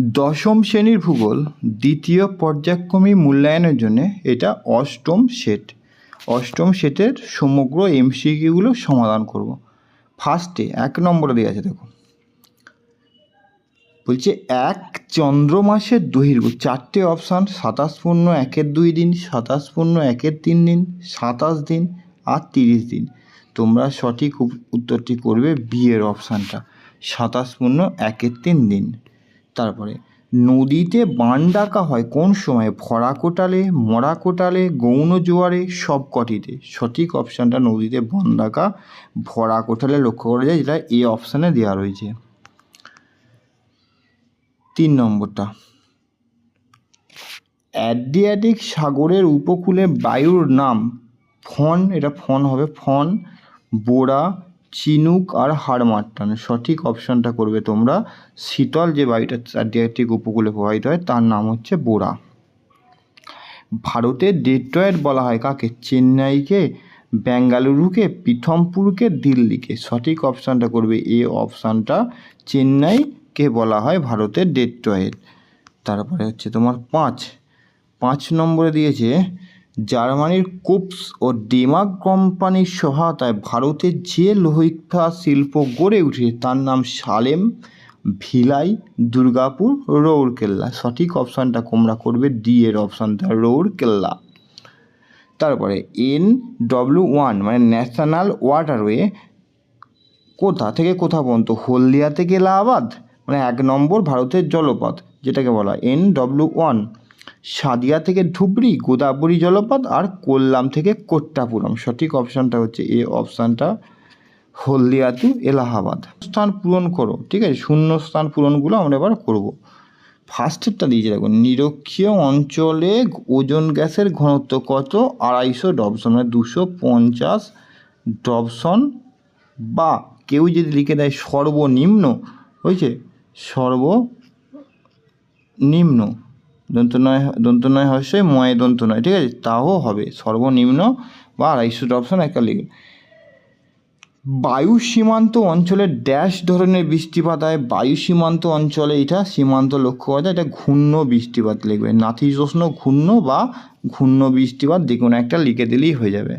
দশম শ্রেণির ভূগোল দ্বিতীয় পর্যায়ক্রমী মূল্যায়নের জন্য এটা অষ্টম সেট। অষ্টম সেটের সমগ্র এমসিকিউগুলো সমাধান করব। ফার্স্টে এক নম্বরে দেওয়া আছে দেখো বলছে, এক চন্দ্র মাসের দৈর্ঘ্য, চারটে অপশান, সাতাশ পূর্ণ একের দুই দিন, সাতাশ পূর্ণ একের তিন দিন, সাতাশ দিন আর তিরিশ দিন। তোমরা সঠিক উত্তরটি করবে বিয়ের অপশানটা, সাতাশ পূর্ণ একের তিন দিন। তারপরে, নদীতে বান ডাকা হয় কোন সময়? ভরা কোটালে, মরা কোটালে, গৌণ জোয়ারে সব কটিতে সঠিক অপশানটা নদীতে বান ডাকা, ভরা কোটালে লক্ষ্য করা যায়, যেটা এ অপশানে দেওয়া রয়েছে। তিন নম্বরটা। অ্যাড্রিয়াটিক সাগরের উপকূলে বায়ুর নাম ফন, এটা ফন হবে ফন, বোরা চিনুক আর হাড়মাট্টান সঠিক অপশানটা করবে তোমরা শীতল যে বায়ুটা অ্যাড্রিয়াটিক উপকূলে প্রবাহিত হয়, তার নাম হচ্ছে বোরা। ভারতের ডেট্রয়েট বলা হয় কাকে? চেন্নাইকে, বেঙ্গালুরুকে পিথমপুরকে দিল্লিকে। সঠিক অপশানটা করবে এ অপশানটা। চেন্নাইকে বলা হয় ভারতের ডেট্রয়েট। তারপরে হচ্ছে তোমার পাঁচ। পাঁচ নম্বরে দিয়েছে জার্মানির কুপস ও ডেমাক কোম্পানির সহায়তায় ভারতের যে লোহিতা শিল্প গড়ে উঠে তার নাম সালেম ভিলাই দুর্গাপুর রৌরকেল্লা। সঠিক অপশানটা কোমরা করবে ডি এর অপশানটা রৌরকেল্লা। তারপরে এন ডব্লিউ ওয়ান মানে ন্যাশনাল ওয়াটারওয়ে, কোথা থেকে কোথা পর্যন্ত? হলদিয়া থেকে এলাহাবাদ মানে এক নম্বর ভারতের জলপথ, যেটাকে বলা এন ডব্লিউ ওয়ান। সাদিয়া থেকে ধুবড়ি, গোদাবরী জলপথ আর কোল্লাম থেকে কোট্টাপুরম। সঠিক অপশানটা হচ্ছে এ অপশানটা হলদিয়া টু এলাহাবাদ। স্থান পূরণ করো, ঠিক আছে? শূন্য স্থান পূরণগুলো আমরা এবার করব। ফার্স্টেরটা দিয়েছে দেখো, নিরক্ষীয় অঞ্চলে ওজন গ্যাসের ঘনত্ব কত? আড়াইশো ডবসন মানে দুশো পঞ্চাশ ডবসন বা কেউ যদি লিখে দেয় সর্বনিম্ন, হয়েছে? সর্বনিম্ন। দন্ত নয় দন্ত নয় হর্ষই ময় দন্ত নয় ঠিক আছে? তাও হবে, সর্বনিম্ন বা আড়াইশো অপশন একটা লিখে বায়ু সীমান্ত অঞ্চলে ড্যাশ ধরনের বৃষ্টিপাত হয়। বায়ু সীমান্ত অঞ্চলে এটা সীমান্ত লক্ষ্য করা যায়, এটা ঘূর্ণ বৃষ্টিপাত লিখবে। নাতিশোষ্ণ ঘূর্ণ বা ঘূর্ণ বৃষ্টিপাত যে কোনো একটা লিখে দিলেই হয়ে যাবে।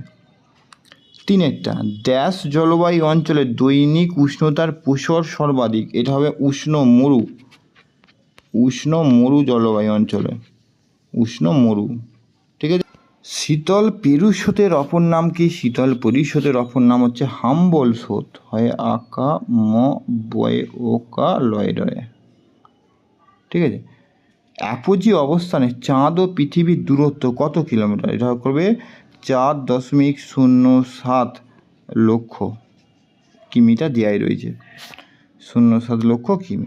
তিনেরটা ড্যাশ জলবায়ু অঞ্চলে দৈনিক উষ্ণতার প্রসর সর্বাধিক, এটা হবে উষ্ণ, মরু। উষ্ণ মরু জলবায়ু অঞ্চলে। উষ্ণ মরু। ঠিক আছে? শীতল পেরুস্রোতের অপর নাম কি? শীতল পরিস্রোতের অপর নাম হচ্ছে হাম্বল স্রোত। হয় আকা, ম, বয়, ওকা, লয়, রয়। ঠিক আছে? অ্যাপোজি অবস্থানে চাঁদ ও পৃথিবীর দূরত্ব কত কিলোমিটার? এটা করবে চার দশমিক শূন্য সাত লক্ষ কিমিটা দেয়াই রয়েছে। শূন্য সাত লক্ষ কিমি।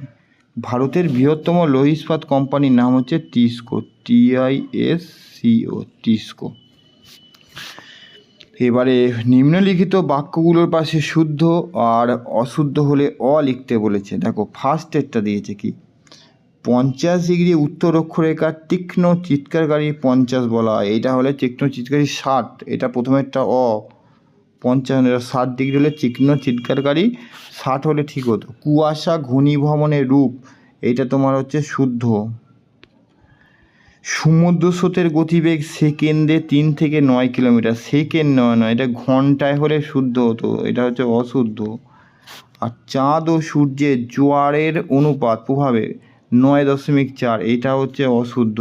ভারতের বৃহত্তম লৌহ ইস্পাত কোম্পানির নাম হচ্ছে টিসকো টিআইএস সিও টিসকো। এবারে নিম্নলিখিত বাক্যগুলোর পাশে শুদ্ধ আর অশুদ্ধ হলে অ লিখতে বলেছে। দেখো ফার্স্ট এরটা দিয়েছে কি? পঞ্চাশ ডিগ্রি উত্তর অক্ষরেখার তীক্ষ্ণ চিৎকারকারী পঞ্চাশ বলা হয়। এটা হলে তীক্ষ্ণ চিৎকারী ষাট। এটা প্রথমেরটা অ। পঞ্চান্ন ষাট ডিগ্রি হলে তীক্ষ্ণ চিৎকারকারী ষাট হলে ঠিক হতো। কুয়াশা ঘনীভবনের রূপ, এটা তোমার হচ্ছে শুদ্ধ। সমুদ্র স্রোতের গতিবেগ সেকেন্ডে তিন থেকে নয় কিলোমিটার। সেকেন্ড নয় নয়, এটা ঘন্টায় হলে শুদ্ধ হতো, এটা হচ্ছে অশুদ্ধ। আর চাঁদ ও সূর্যের জোয়ারের অনুপাত, প্রভাবে নয় দশমিক চার, এটা হচ্ছে অশুদ্ধ।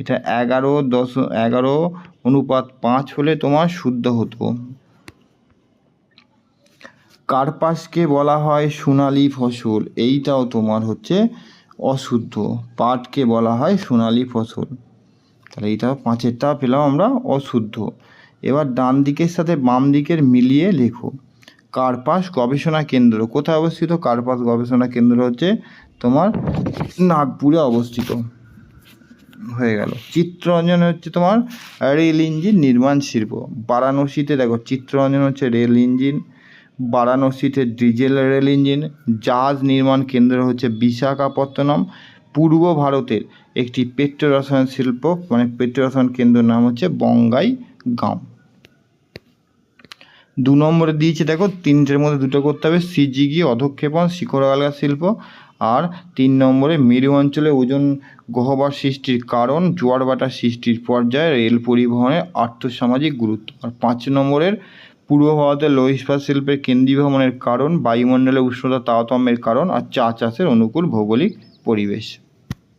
এটা এগারো দশ, এগারো অনুপাত পাঁচ হলে তোমার শুদ্ধ হতো। কার্পাসকে বলা হয় সোনালি ফসল। এইটাও তোমার হচ্ছে অশুদ্ধ। পাটকে বলা হয় সোনালি ফসল। তাহলে এইটা পাঁচেরটা পেলাম আমরা অশুদ্ধ। এবার ডান দিকের সাথে বাম দিকের মিলিয়ে লেখো। কার্পাস গবেষণা কেন্দ্র। কোথায় অবস্থিত? কার্পাস গবেষণা কেন্দ্র হচ্ছে তোমার নাগপুরে অবস্থিত। হয়ে গেল। চিত্ররঞ্জন হচ্ছে তোমার রেল ইঞ্জিন নির্মাণ শিল্প। বারাণসীতে দেখো চিত্ররঞ্জন হচ্ছে রেল ইঞ্জিন। বারাণসীতে ডিজেল রেল ইঞ্জিন, জাহাজ নির্মাণ কেন্দ্র হচ্ছে বিশাখাপত্তনম, পূর্ব ভারতের একটি পেট্রো রসায়ন শিল্প মানে পেট্রো রসায়ন কেন্দ্রের নাম হচ্ছে বঙ্গাই গাঁও দু নম্বরে দিয়েছে দেখো, তিনটের মধ্যে দুটো করতে হবে, সিজিগি, অধক্ষেপণ শিখর আলগা শিল্প। আর তিন নম্বরে মেরু অঞ্চলে ওজন গহ্বর সৃষ্টির কারণ জোয়ার ভাটা সৃষ্টির পর্যায়ে রেল পরিবহনের আর্থসামাজিক গুরুত্ব। আর পাঁচ নম্বরের পূর্ব ভারতের লৌহ ইস্পাত শিল্পের কেন্দ্রীভ্রমণের কারণ, বায়ুমণ্ডলে উষ্ণতা তারতম্যের কারণ আর চা চাষের অনুকূল ভৌগোলিক পরিবেশ।